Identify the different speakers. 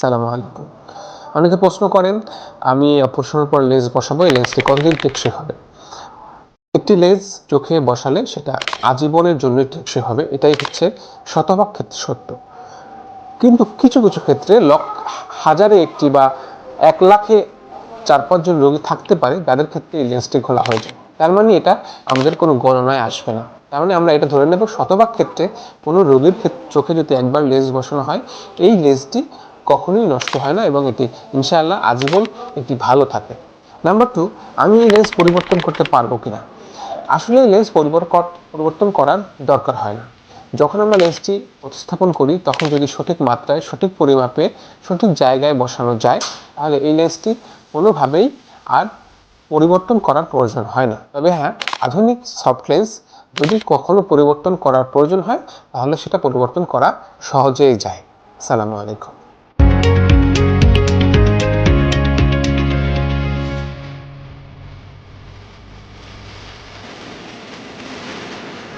Speaker 1: সালামু আলাইকুম। অনেকে প্রশ্ন করেন, আমি অপারেশনের পর লেন্স বসাবো, এই লেন্সটি কতদিন টেকসই হবে? একটি লেন্স চোখে বসালে সেটা আজীবনের জন্য টেকসই হবে, এটাই হচ্ছে শতভাগ ক্ষেত্রে সত্য। কিন্তু কিছু কিছু ক্ষেত্রে লক্ষ হাজারে একটি বা এক লাখে চার পাঁচজন রোগী থাকতে পারে, যাদের ক্ষেত্রে এই লেন্সটি খোলা হয়ে যায়। তার মানে এটা আমাদের কোনো গণনায় আসবে না। তার মানে আমরা এটা ধরে নেব, শতভাগ ক্ষেত্রে কোনো রোগীর ক্ষেত্রে চোখে যদি একবার লেন্স বসানো হয়, এই লেন্সটি কখনোই নষ্ট হয় না এবং এটি ইনশাআল্লাহ আজীবন এটি ভালো থাকে। নাম্বার টু আমি এই লেন্স পরিবর্তন করতে পারব কিনা? আসলে এই লেন্স পরিবর্তন করার দরকার হয় না। যখন আমরা লেন্সটি প্রতিস্থাপন করি, তখন যদি সঠিক মাত্রায়, সঠিক পরিমাপে, সঠিক জায়গায় বসানো যায়, তাহলে এই লেন্সটি কোনোভাবেই আর পরিবর্তন করার প্রয়োজন হয় না। তবে হ্যাঁ আধুনিক সফট লেন্স যদি কখনো পরিবর্তন করার প্রয়োজন হয়, তাহলে সেটা পরিবর্তন করা সহজেই যায়। সালামু আলাইকুম।